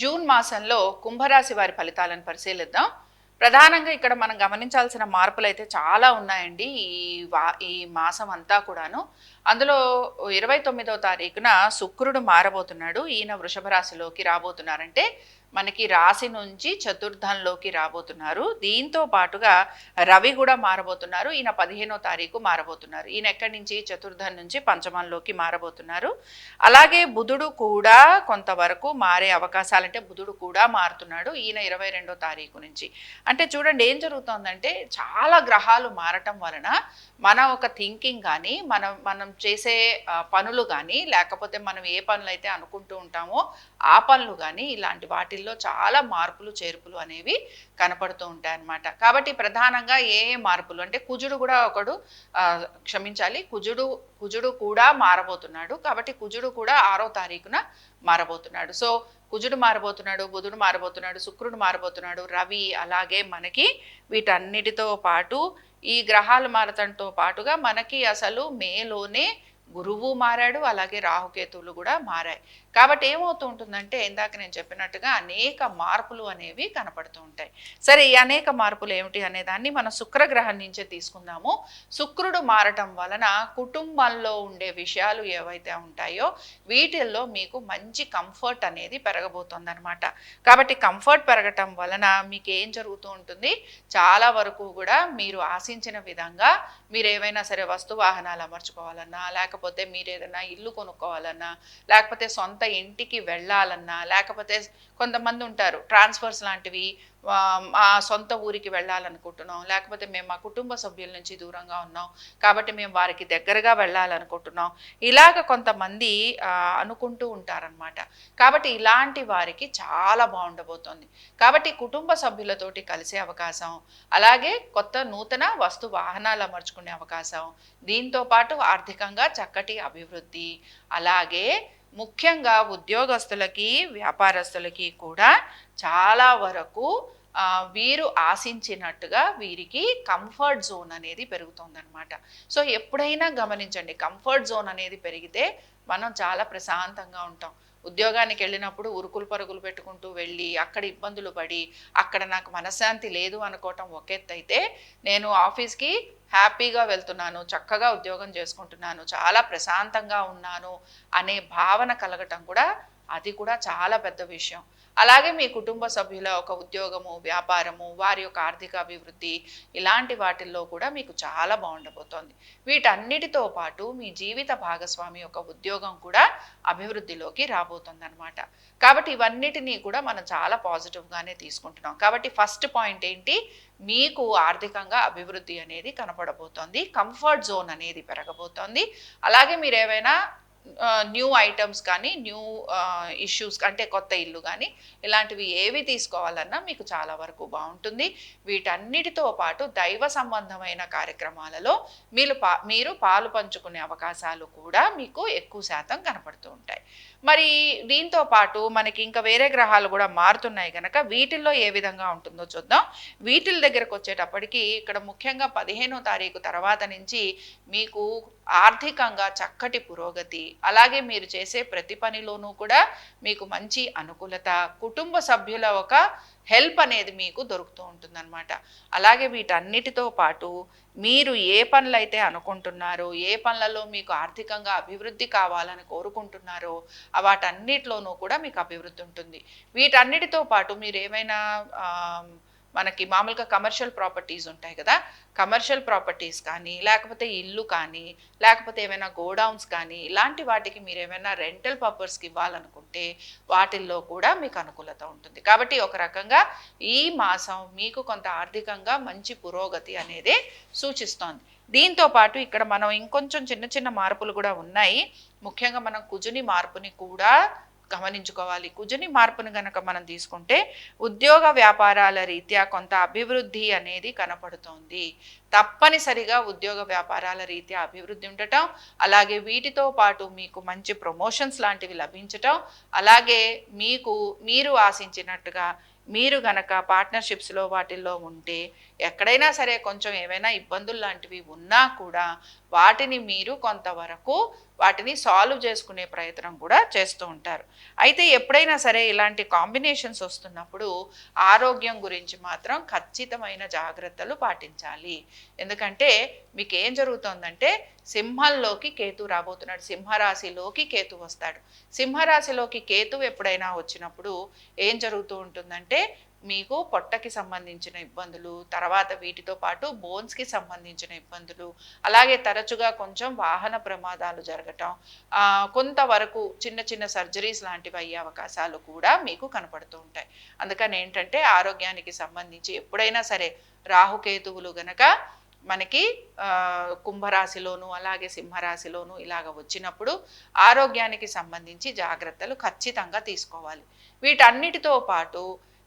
June మాసంలో కుంభరాశి వారి ఫలితాలను పరిశీలిద్దాం. ప్రధానంగా ఇక్కడ మనం గమనించాల్సిన మార్పులు అయితే చాలా ఉన్నాయండి. ఈ వా ఈ మాసం అంతా కూడాను. అందులో ఇరవై తొమ్మిదవ తారీఖున శుక్రుడు మారబోతున్నాడు. ఈయన వృషభ రాశిలోకి రాబోతున్నారంటే మనకి రాశి నుంచి చతుర్థంలోకి రాబోతున్నారు. దీంతో పాటుగా రవి కూడా మారబోతున్నారు. ఈయన పదిహేనో తారీఖు మారబోతున్నారు. ఈయన ఎక్కడి నుంచి? చతుర్థం నుంచి పంచమంలోకి మారబోతున్నారు. అలాగే బుధుడు కూడా కొంతవరకు మారే అవకాశాలు అంటే బుధుడు కూడా మారుతున్నాడు ఈయన ఇరవై రెండో తారీఖు నుంచి. అంటే చూడండి ఏం జరుగుతోందంటే చాలా గ్రహాలు మారటం వలన మన ఒక థింకింగ్ కానీ మనం మనం చేసే పనులు కానీ లేకపోతే మనం ఏ పనులు అయితే అనుకుంటూ ఉంటామో ఆ పనులు కానీ ఇలాంటి వాటిల్లో చాలా మార్పులు చేర్పులు అనేవి కనపడుతూ ఉంటాయి అన్నమాట కాబట్టి ప్రధానంగా ఏ ఏ మార్పులు? అంటే కుజుడు కూడా ఒకడు క్షమించాలి కుజుడు కుజుడు కూడా మారబోతున్నాడు. కాబట్టి కుజుడు కూడా ఆరో తారీఖున మారబోతున్నాడు. సో కుజుడు మారబోతున్నాడు బుధుడు మారబోతున్నాడు శుక్రుడు మారబోతున్నాడు రవి అలాగే మనకి వీటన్నిటితో పాటు ఈ గ్రహాలు మారటంతో పాటుగా మనకి అసలు మేలోనే గురువు మారాడు అలాగే రాహుకేతువులు కూడా మారాయి. కాబట్టి ఏమవుతూ ఉంటుందంటే ఇందాక నేను చెప్పినట్టుగా అనేక మార్పులు అనేవి కనపడుతూ ఉంటాయి. సరే ఈ అనేక మార్పులు ఏమిటి అనే దాన్ని మనం శుక్రగ్రహం నుంచే తీసుకుందాము. శుక్రుడు మారటం వలన కుటుంబంలో ఉండే విషయాలు ఏవైతే ఉంటాయో వీటిల్లో మీకు మంచి కంఫర్ట్ అనేది పెరగబోతుందన్నమాట. కాబట్టి కంఫర్ట్ పెరగటం వలన మీకు ఏం జరుగుతూ ఉంటుంది? చాలా వరకు కూడా మీరు ఆశించిన విధంగా మీరు ఏవైనా సరే వస్తు వాహనాలు అమర్చుకోవాలన్నా లేకపోతే మీరు ఏదైనా ఇల్లు కొనుక్కోవాలన్నా లేకపోతే సొంత ఇంటికి వెళ్ళాలన్నా లేకపోతే కొంతమంది ఉంటారు ట్రాన్స్ఫర్స్ లాంటివి మా సొంత ఊరికి వెళ్ళాలనుకుంటున్నాం లేకపోతే మేము మా కుటుంబ సభ్యుల నుంచి దూరంగా ఉన్నాం కాబట్టి మేము వారికి దగ్గరగా వెళ్ళాలనుకుంటున్నాం ఇలాగ కొంతమంది అనుకుంటూ ఉంటారనమాట కాబట్టి ఇలాంటి వారికి చాలా బాగుండబోతోంది. కాబట్టి కుటుంబ సభ్యులతోటి కలిసే అవకాశం అలాగే కొత్త నూతన వస్తు వాహనాలు అమర్చుకునే అవకాశం దీంతో పాటు ఆర్థికంగా చక్కటి అభివృద్ధి అలాగే ముఖ్యంగా ఉద్యోగస్తులకి వ్యాపారస్తులకి కూడా చాలా వరకు వీరు ఆశించినట్టుగా వీరికి కంఫర్ట్ జోన్ అనేది పెరుగుతుందన్నమాట. సో ఎప్పుడైనా గమనించండి కంఫర్ట్ జోన్ అనేది పెరిగితే మనం చాలా ప్రశాంతంగా ఉంటాం. ఉద్యోగానికి వెళ్ళినప్పుడు ఉరుకులు పరుగులు పెట్టుకుంటూ వెళ్ళి అక్కడ ఇబ్బందులు పడి అక్కడ నాకు మనశ్శాంతి లేదు అనుకోవటం ఒక అయితే నేను ఆఫీస్కి హ్యాపీగా వెళ్తున్నాను చక్కగా ఉద్యోగం చేసుకుంటున్నాను చాలా ప్రశాంతంగా ఉన్నాను అనే భావన కలగటం కూడా అది కూడా చాలా పెద్ద విషయం. అలాగే మీ కుటుంబ సభ్యుల ఒక ఉద్యోగము వ్యాపారము వారి యొక్క ఆర్థిక అభివృద్ధి ఇలాంటి వాటిల్లో కూడా మీకు చాలా బాగుండబోతోంది. వీటన్నిటితో పాటు మీ జీవిత భాగస్వామి యొక్క ఉద్యోగం కూడా అభివృద్ధిలోకి రాబోతుంది అనమాట కాబట్టి ఇవన్నిటినీ కూడా మనం చాలా పాజిటివ్గానే తీసుకుంటున్నాం. కాబట్టి ఫస్ట్ పాయింట్ ఏంటి? మీకు ఆర్థికంగా అభివృద్ధి అనేది కనపడబోతోంది. కంఫర్ట్ జోన్ అనేది పెరగబోతోంది. అలాగే మీరు ఏవైనా న్యూ ఐటమ్స్ కానీ న్యూ ఇష్యూస్ అంటే కొత్త ఇల్లు కానీ ఇలాంటివి ఏవి తీసుకోవాలన్నా మీకు చాలా వరకు బాగుంటుంది. వీటన్నిటితో పాటు దైవ సంబంధమైన కార్యక్రమాలలో మీరు పా మీరు పాలు పంచుకునే అవకాశాలు కూడా మీకు ఎక్కువ శాతం కనపడుతూ ఉంటాయి. మరి దీంతో పాటు మనకి ఇంకా వేరే గ్రహాలు కూడా మారుతున్నాయి కనుక వీటిల్లో ఏ విధంగా ఉంటుందో చూద్దాం. వీటిల దగ్గరకు వచ్చేటప్పటికి ఇక్కడ ముఖ్యంగా పదిహేనో తారీఖు తర్వాత నుంచి మీకు ఆర్థికంగా చక్కటి పురోగతి అలాగే మీరు చేసే ప్రతి పనిలోనూ కూడా మీకు మంచి అనుకూలత కుటుంబ సభ్యుల ఒక హెల్ప్ అనేది మీకు దొరుకుతూ ఉంటుందన్నమాట. అలాగే వీటన్నిటితో పాటు మీరు ఏ పనులైతే అనుకుంటున్నారో ఏ పనులలో మీకు ఆర్థికంగా అభివృద్ధి కావాలని కోరుకుంటున్నారో వాటన్నిటిలోనూ కూడా మీకు అభివృద్ధి ఉంటుంది. వీటన్నిటితో పాటు మీరు ఏమైనా మనకి మామూలుగా కమర్షియల్ ప్రాపర్టీస్ ఉంటాయి కదా. కమర్షియల్ ప్రాపర్టీస్ కానీ లేకపోతే ఇల్లు కానీ లేకపోతే ఏమైనా గోడౌన్స్ కానీ ఇలాంటి వాటికి మీరు ఏమైనా రెంటల్ పర్పస్కి ఇవ్వాలనుకుంటే వాటిల్లో కూడా మీకు అనుకూలత ఉంటుంది. కాబట్టి ఒక రకంగా ఈ మాసం మీకు కొంత ఆర్థికంగా మంచి పురోగతి అనేది సూచిస్తోంది. దీంతో పాటు ఇక్కడ మనం ఇంకొంచెం చిన్న చిన్న మార్పులు కూడా ఉన్నాయి. ముఖ్యంగా మనం కుజుని మార్పుని కూడా గమనించుకోవాలి. కుజుని మార్పును గనక మనం తీసుకుంటే ఉద్యోగ వ్యాపారాల రీత్యా కొంత అభివృద్ధి అనేది కనపడుతోంది. తప్పనిసరిగా ఉద్యోగ వ్యాపారాల రీత్యా అభివృద్ధి ఉండటం అలాగే వీటితో పాటు మీకు మంచి ప్రమోషన్స్ లాంటివి లభించటం అలాగే మీకు మీరు ఆశించినట్టుగా మీరు గనక పార్ట్నర్షిప్స్లో వాటిల్లో ఉంటే ఎక్కడైనా సరే కొంచెం ఏమైనా ఇబ్బందులు లాంటివి ఉన్నా కూడా వాటిని మీరు కొంతవరకు వాటిని సాల్వ్ చేసుకునే ప్రయత్నం కూడా చేస్తూ ఉంటారు. అయితే ఎప్పుడైనా సరే ఇలాంటి కాంబినేషన్స్ వస్తున్నప్పుడు ఆరోగ్యం గురించి మాత్రం ఖచ్చితమైన జాగ్రత్తలు పాటించాలి. ఎందుకంటే మీకు ఏం జరుగుతోందంటే సింహంలోకి కేతు రాబోతున్నాడు. సింహరాశిలోకి కేతు వస్తాడు. సింహరాశిలోకి కేతు ఎప్పుడైనా వచ్చినప్పుడు ఏం జరుగుతూ ఉంటుందంటే మీకు పొట్టకి సంబంధించిన ఇబ్బందులు తర్వాత వీటితో పాటు బోన్స్కి సంబంధించిన ఇబ్బందులు అలాగే తరచుగా కొంచెం వాహన ప్రమాదాలు జరగటం కొంతవరకు చిన్న చిన్న సర్జరీస్ లాంటివి అయ్యే అవకాశాలు కూడా మీకు కనపడుతూ ఉంటాయి. అందుకని ఏంటంటే ఆరోగ్యానికి సంబంధించి ఎప్పుడైనా సరే రాహుకేతువులు గనక మనకి కుంభరాశిలోను అలాగే సింహరాశిలోను ఇలాగ వచ్చినప్పుడు ఆరోగ్యానికి సంబంధించి జాగ్రత్తలు ఖచ్చితంగా తీసుకోవాలి. వీటన్నిటితో పాటు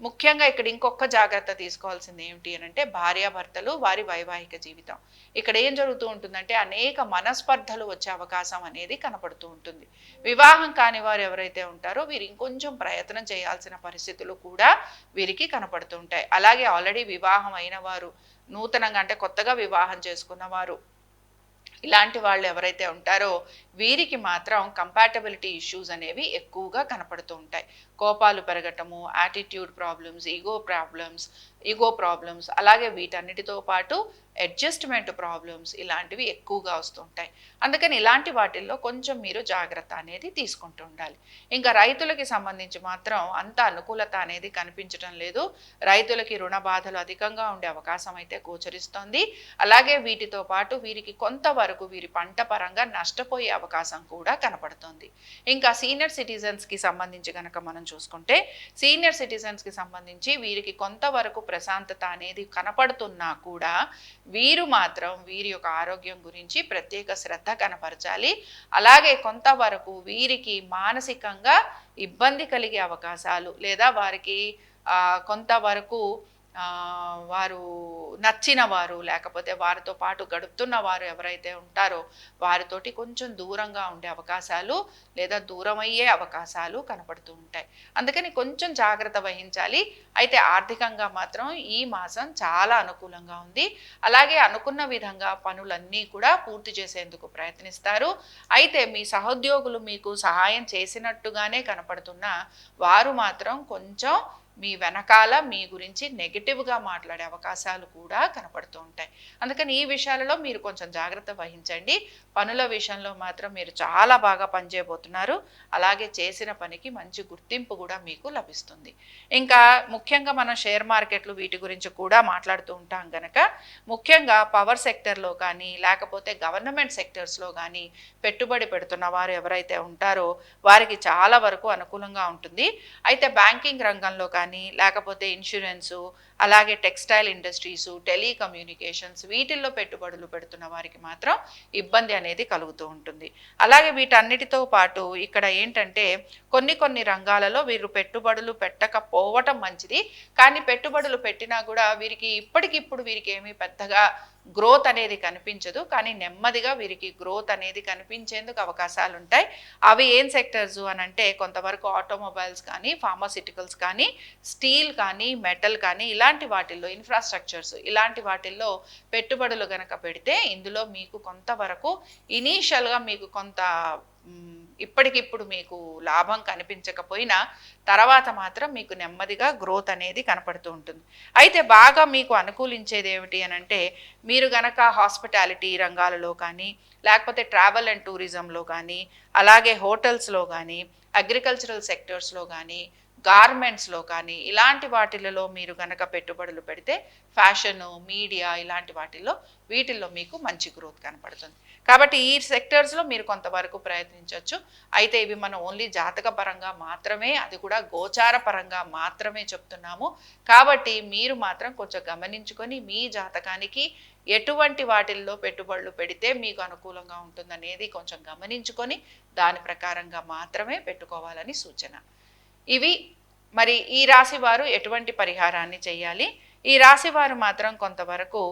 ముఖ్యంగా ఇక్కడ ఇంకొక జాగ్రత్త తీసుకోవాల్సింది ఏమిటి అని అంటే భార్యాభర్తలు వారి వైవాహిక జీవితం. ఇక్కడ ఏం జరుగుతూ ఉంటుందంటే అనేక మనస్పర్ధలు వచ్చే అవకాశం అనేది కనపడుతూ ఉంటుంది. వివాహం కాని వారు ఎవరైతే ఉంటారో వీరు ఇంకొంచెం ప్రయత్నం చేయాల్సిన పరిస్థితులు కూడా వీరికి కనపడుతూ ఉంటాయి. అలాగే ఆల్రెడీ వివాహం అయిన వారు నూతనంగా అంటే కొత్తగా వివాహం చేసుకున్న వారు ఇలాంటి వాళ్ళు ఎవరైతే ఉంటారో వీరికి మాత్రం కంపాటబిలిటీ ఇష్యూస్ అనేవి ఎక్కువగా కనపడుతూ ఉంటాయి. కోపాలు పెరగటము attitude problems ego problems ego problems అలాగే వీటన్నిటితో పాటు అడ్జస్ట్మెంట్ ప్రాబ్లమ్స్ ఇలాంటివి ఎక్కువగా వస్తుంటాయి అందుకని ఇలాంటి వాటిల్లో కొంచెం మీరు జాగ్రత్త అనేది తీసుకుంటూ ఉండాలి. ఇంకా రైతులకి సంబంధించి మాత్రం అంత అనుకూలత అనేది కనిపించడం లేదు. రైతులకి రుణ బాధలు అధికంగా ఉండే అవకాశం అయితే గోచరిస్తోంది. అలాగే వీటితో పాటు వీరికి కొంతవరకు వీరి పంట పరంగా నష్టపోయే అవకాశం కూడా కనపడుతోంది. ఇంకా సీనియర్ సిటిజన్స్కి సంబంధించి కనుక మనం చూసుకుంటే సీనియర్ సిటిజన్స్కి సంబంధించి వీరికి కొంతవరకు ప్రశాంతత అనేది కనపడుతున్నా కూడా వీరు మాత్రం వీరి యొక్క ఆరోగ్యం గురించి ప్రత్యేక శ్రద్ధ కనపరచాలి. అలాగే కొంతవరకు వీరికి మానసికంగా ఇబ్బంది కలిగే అవకాశాలు లేదా వారికి కొంతవరకు వారు నచ్చిన వారు లేకపోతే వారితో పాటు గడుపుతున్న వారు ఎవరైతే ఉంటారో వారితోటి కొంచెం దూరంగా ఉండే అవకాశాలు లేదా దూరమయ్యే అవకాశాలు కనపడుతూ ఉంటాయి. అందుకని కొంచెం జాగ్రత్త వహించాలి. అయితే ఆర్థికంగా మాత్రం ఈ మాసం చాలా అనుకూలంగా ఉంది. అలాగే అనుకున్న విధంగా పనులన్నీ కూడా పూర్తి చేసేందుకు ప్రయత్నిస్తారు. అయితే మీ సహోద్యోగులు మీకు సహాయం చేసినట్టుగానే కనపడుతున్నా వారు మాత్రం కొంచెం మీ వెనకాల మీ గురించి నెగిటివ్గా మాట్లాడే అవకాశాలు కూడా కనపడుతూ ఉంటాయి. అందుకని ఈ విషయాలలో మీరు కొంచెం జాగ్రత్త వహించండి. పనుల విషయంలో మాత్రం మీరు చాలా బాగా పనిచేయబోతున్నారు. అలాగే చేసిన పనికి మంచి గుర్తింపు కూడా మీకు లభిస్తుంది. ఇంకా ముఖ్యంగా మనం షేర్ మార్కెట్లు వీటి గురించి కూడా మాట్లాడుతూ ఉంటాం కనుక ముఖ్యంగా పవర్ సెక్టర్లో కానీ లేకపోతే గవర్నమెంట్ సెక్టర్స్లో కానీ పెట్టుబడి పెడుతున్న వారు ఎవరైతే ఉంటారో వారికి చాలా వరకు అనుకూలంగా ఉంటుంది. అయితే బ్యాంకింగ్ రంగంలో కానీ లేకపోతే ఇన్సూరెన్సు అలాగే టెక్స్టైల్ ఇండస్ట్రీసు టెలికమ్యూనికేషన్స్ వీటిల్లో పెట్టుబడులు పెడుతున్న వారికి మాత్రం ఇబ్బంది అనేది కలుగుతూ ఉంటుంది. అలాగే వీటన్నిటితో పాటు ఇక్కడ ఏంటంటే కొన్ని కొన్ని రంగాలలో వీరు పెట్టుబడులు పెట్టకపోవటం మంచిది. కానీ పెట్టుబడులు పెట్టినా కూడా వీరికి ఇప్పటికిప్పుడు వీరికి ఏమీ పెద్దగా గ్రోత్ అనేది కనిపించదు. కానీ నెమ్మదిగా వీరికి గ్రోత్ అనేది కనిపించేందుకు అవకాశాలు ఉంటాయి అవి ఏం సెక్టర్స్ అని అంటే కొంతవరకు ఆటోమొబైల్స్ కానీ ఫార్మాసిటికల్స్ కానీ స్టీల్ కానీ మెటల్ కానీ ఇలా ఇలాంటి వాటిల్లో ఇన్ఫ్రాస్ట్రక్చర్స్ ఇలాంటి వాటిల్లో పెట్టుబడులు కనుక పెడితే ఇందులో మీకు కొంతవరకు ఇనీషియల్గా మీకు కొంత ఇప్పటికిప్పుడు మీకు లాభం కనిపించకపోయినా తర్వాత మాత్రం మీకు నెమ్మదిగా గ్రోత్ అనేది కనపడుతూ ఉంటుంది. అయితే బాగా మీకు అనుకూలించేది ఏమిటి అని అంటే మీరు గనక హాస్పిటాలిటీ రంగాలలో కానీ లేకపోతే ట్రావెల్ అండ్ టూరిజంలో కానీ అలాగే హోటల్స్లో కానీ అగ్రికల్చరల్ సెక్టర్స్లో కానీ గార్మెంట్స్లో కానీ ఇలాంటి వాటిలలో మీరు గనక పెట్టుబడులు పెడితే ఫ్యాషను మీడియా ఇలాంటి వాటిల్లో వీటిల్లో మీకు మంచి గ్రోత్ కనపడుతుంది. కాబట్టి ఈ సెక్టర్స్లో మీరు కొంతవరకు ప్రయత్నించవచ్చు అయితే ఇవి మనం ఓన్లీ జాతక పరంగా మాత్రమే అది కూడా గోచార పరంగా మాత్రమే చెప్తున్నాము. కాబట్టి మీరు మాత్రం కొంచెం గమనించుకొని మీ జాతకానికి ఎటువంటి వాటిల్లో పెట్టుబడులు పెడితే మీకు అనుకూలంగా ఉంటుందనేది కొంచెం గమనించుకొని దాని ప్రకారంగా మాత్రమే పెట్టుకోవాలని సూచన. ఇవి మరి ఈ రాశి వారు ఎటువంటి పరిహారాన్ని చేయాలి? ఈ రాశి వారు మాత్రం కొంతవరకు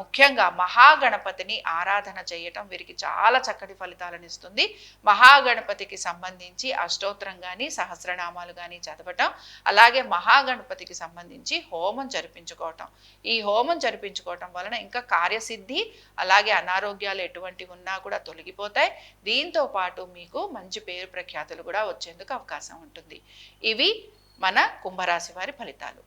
ముఖ్యంగా మహాగణపతిని ఆరాధన చేయటం వీరికి చాలా చక్కటి ఫలితాలను ఇస్తుంది. మహాగణపతికి సంబంధించి అష్టోత్తరం కానీ సహస్రనామాలు కానీ చదవటం అలాగే మహాగణపతికి సంబంధించి హోమం జరిపించుకోవటం. ఈ హోమం జరిపించుకోవటం వలన ఇంకా కార్యసిద్ధి అలాగే అనారోగ్యాలు ఎటువంటి ఉన్నా కూడా తొలగిపోతాయి. దీంతో పాటు మీకు మంచి పేరు ప్రఖ్యాతులు కూడా వచ్చేందుకు అవకాశం ఉంటుంది. ఇవి మన కుంభరాశి వారి ఫలితాలు.